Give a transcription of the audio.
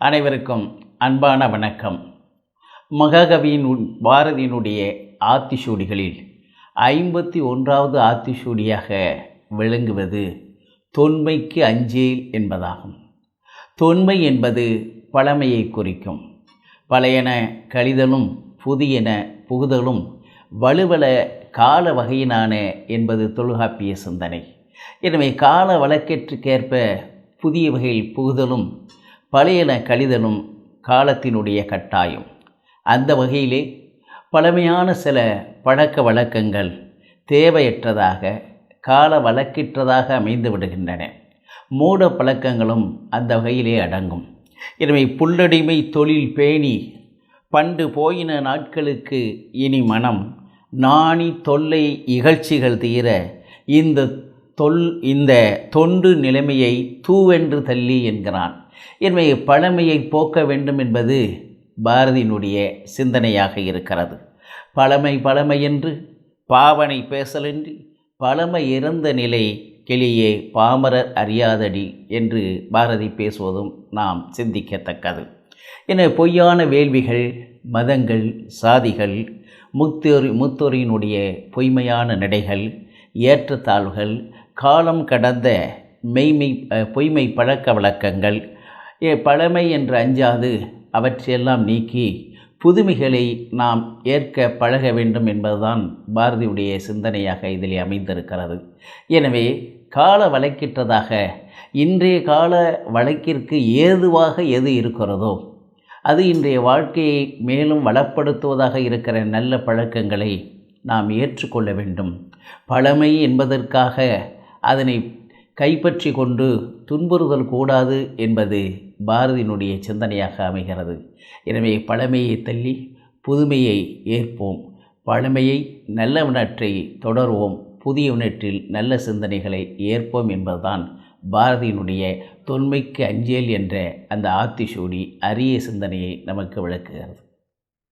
அனைவருக்கும் அன்பான வணக்கம். மகாகவியின் பாரதியினுடைய ஆத்திசூடிகளில் ஐம்பத்தி ஒன்றாவது ஆத்திசூடியாக விளங்குவது தொன்மைக்கு அஞ்சேல் என்பதாகும். தொன்மை என்பது பழமையை குறிக்கும். பழையன கழிதலும் புதியன புகுதலும் வலுவல கால வகையினான என்பது தொல்காப்பிய சிந்தனை. எனவே கால வழக்கற்றுக்கேற்ப புதிய வகையில் புகுதலும் பழையன கழிதலும் காலத்தினுடைய கட்டாயம். அந்த வகையிலே பழமையான சில பழக்க வழக்கங்கள் தேவையற்றதாக கால வழக்கிற்றதாக அமைந்து விடுகின்றன. மூட பழக்கங்களும் அந்த வகையிலே அடங்கும். எனவே புல்லடிமை தொழில் பேணி பண்டு போயின நாட்களுக்கு இனி மனம் நாணி தொல்லை இகழ்ச்சிகள் தீர இந்த தொல் இந்த தொண்டு நிலைமையை தூவென்று தள்ளி என்கிறான். எனவே பழமையை போக்க வேண்டும் என்பது பாரதியினுடைய சிந்தனையாக இருக்கிறது. பழமை பழமை என்று பாவனை பேசலின்றி பழமை இறந்த நிலை கெளியே பாமரர் அறியாதடி என்று பாரதி பேசுவதும் நாம் சிந்திக்கத்தக்கது. என பொய்யான வேள்விகள் மதங்கள் சாதிகள் முத்தோரி முத்தோரியினுடைய பொய்மையான நடைகள் ஏற்றத்தாழ்வுகள் காலம் கடந்த மெய்மை பொய்மை பழக்க வழக்கங்கள் பழமை என்று அஞ்சாது அவற்றையெல்லாம் நீக்கி புதுமைகளை நாம் ஏற்க பழக வேண்டும் என்பதுதான் பாரதியுடைய சிந்தனையாக இதில் அமைந்திருக்கிறது. எனவே கால வழக்கிற்றதாக இன்றைய கால வழக்கிற்கு ஏதுவாக எது இருக்கிறதோ அது இன்றைய வாழ்க்கையை மேலும் வளப்படுத்துவதாக இருக்கிற நல்ல பழக்கங்களை நாம் ஏற்றுக்கொள்ள வேண்டும். பழமை என்பதற்காக அதனை கைப்பற்றி கொண்டு துன்புறுதல் கூடாது என்பது பாரதியினுடைய சிந்தனையாக அமைகிறது. எனவே பழமையை தள்ளி புதுமையை ஏற்போம். பழமையை நல்லவனற்றை தொடர்வோம். புதியவனற்றில் நல்ல சிந்தனைகளை ஏற்போம் என்பதுதான் பாரதியினுடைய தொன்மைக்கு அஞ்சேல் என்ற அந்த ஆத்திசூடி அரிய சிந்தனையை நமக்கு விளக்குகிறது.